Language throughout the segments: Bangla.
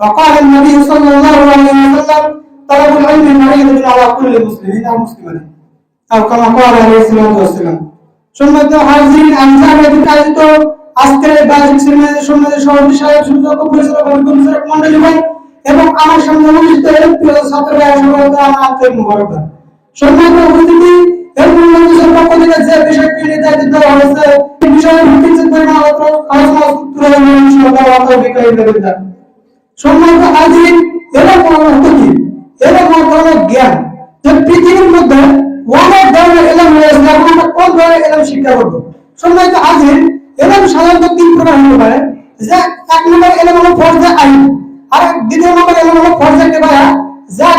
وقال النبي صلى الله عليه وسلم طلب العلم فريضة على كل مسلم أو مسلمة أو كما قال عليه الصلاة والسلام সম্মানিত হাজির আমি জানিয়ে আয়োজিত আজকের এই বার্ষিক সেমিনারের সম্মানিত সভাপতি সাহেব সুযোগ পরিচালক পরিচালক মন্ডলী ভাই এবং আমার সামনে অনুষ্ঠিত এই প্রিয় ছাত্র ভাই সভাপতি আমার আন্তরিক মোবারকবাদ সম্মানিত উপস্থিতি এর মূল্যায়নের পক্ষ থেকে যে বিষয়টি নির্ধারিত দেওয়া হয়েছে এই বিষয়ে ভিত্তিতে পরিমাণ আলোচনা তুলে ধরবেন ইনশাআল্লাহ ওয়া বিকারি দেবেন জ্ঞান। পৃথিবীর মধ্যে এলম কোন ধরনের এলম শিক্ষা এলম সাধারণত তিন আইন, আর দ্বিতীয়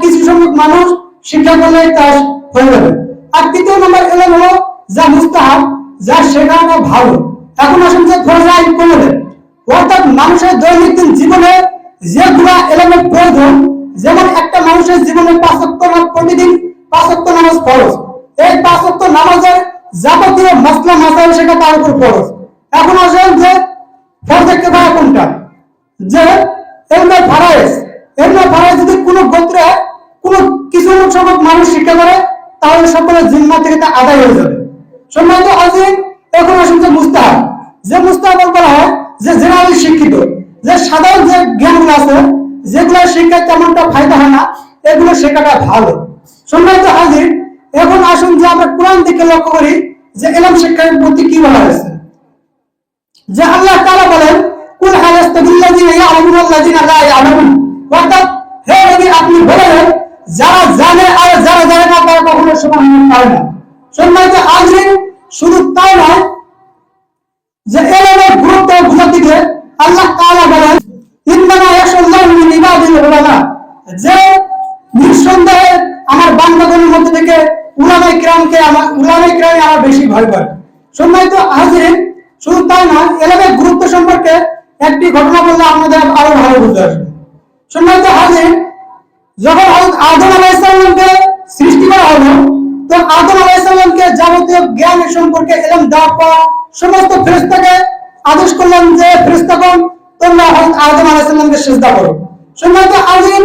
কিছু মানুষ শিক্ষা করলে তা হয়ে যাবে। আর তৃতীয় নম্বর এলম হলো যা মুস্তাহাব, যা শেখানো ভালো। এখন আসুন যে ফরজে আইন কোনদের? অর্থাৎ মানুষের দৈনন্দিন জীবনে যেগুলা প্রয়োজন, যেমন একটা মানুষের জীবনে পাঁচক্ত প্রতিদিন, পাঁচক্ত নামাজ এই পাঁচক্ত নামাজের যাবতীয় মশলা মাসাইল শেখা তার উপর ফরজ। এখন আসেন যে ফরজ একটা ভাড়া কোনটা? যে এলমে ফারাইজ এলমে যদি কোনো গোত্রে কোনো কিছু সংখ্যক মানুষ শিক্ষা করে, তাহলে সকলের জিম্মা থেকে তা আদায় হয়ে যাবে। সম্মানিত আজিম এখন আসুন যে মুস্তাহাব। যে মুস্তাহাব বলা হয় যে জেনারেল শিক্ষিত। যে সাধারণ যে জ্ঞানগুলো আছে, যেগুলো শিক্ষায় তেমনটা ফায়দা হয় না, এগুলো শেখাটা ভালো। সম্মানিত হাজির, এখন আসুন যে আমরা কোরআন দিকে লক্ষ্য করি যে এলম শিক্ষার প্রতি কি বলা হয়েছে। যে আল্লাহ তাআলা বলেন, কুল হালাস্তাবিল্লাযিনা ইয়ালামুনা আল্লাযিনা লা ইয়ালামুন। অর্থাৎ, হে নবী, আপনি বলে দেন যারা জানে আর যারা জানে না, তারা কখনো সমান পারে না। সম্মানিত হাজির, শুধু তাই নয় যে এলেমের গুরুত্ব বোঝাতে গিয়ে আল্লাহ তাআলা বলেন ইন্নামা ইয়াশাল্লাহু মিন ইবাদিল উলামা যে নিঃসন্দেহে আমার বান্দাগণের মধ্যে থেকে উলামায়ে কিরামকে আমার, উলামায়ে কিরামই আমার বেশি ভয় করে। সম্মানিত হাজিরিন, শুধু তাই না এলেমের গুরুত্ব সম্পর্কে একটি ঘটনা বললে আপনাদের আরও ভালো বুঝতে আসবে সম্মানিত যখন আদম আলাইহিস সালামকে সৃষ্টি করা হলো, তো আদম আলাইহিস সালামকে যাবতীয় জ্ঞান সম্পর্কে এলম দেওয়ার পর সমস্ত ফেরেশতাকে আদেশ করলেন যে, ফেরেশতাগণ, তোমরা আদম আলাইহিস সালামকে সিজদা করো। সম্মানিত আযীম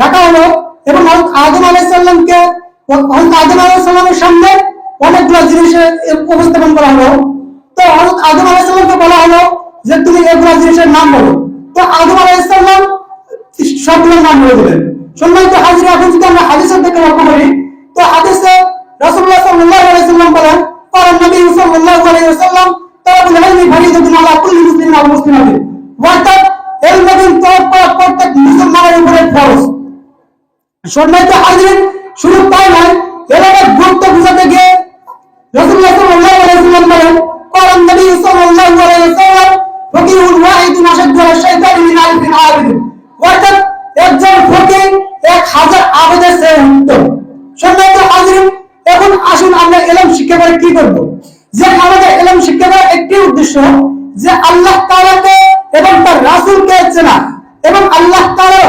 দেখা হলো এবং আদম আলাইসাল্লামকে হজরত আদম আলাইসাল্লামের সামনে অনেকগুলো জিনিসের উপস্থাপন করা হলো। তো হজরত আদম আলাইসাল্লামকে বলা হলো যে তুমি এগুলো জিনিসের নাম বলো। তো আদম আলাইসাল্লাম সবগুলোর নাম বলে দিলেন। সম্মানিত হাজির, এখন যদি আমরা হাদিসের দিকে লক্ষ্য করি, তো হাদিসে রসুল্লাহ সাল্লাল্লাহু আলাইহি বলেন কারণ নবী সাল্লাল্লাহু আলাইহি ওয়াসাল্লাম তারাবুল ইলমি ফারিদাতুন আলা কুল্লি মুসলিমিন ওয়া মুসলিমাতিন। ওয়া প্রত্যেক মুসলমানের উপরে ফরজ। সম্মানিত হাজির শুধু তাই নয়, এলাকার গুরুত্ব বুঝাতে গিয়ে আমরা এলম শিক্ষা করে কি করব? যে আমাদের এলম শিক্ষা করার একটি উদ্দেশ্য যে আল্লাহ তাআলাকে এবং তার রাসূলকে না এবং আল্লাহ তাআলার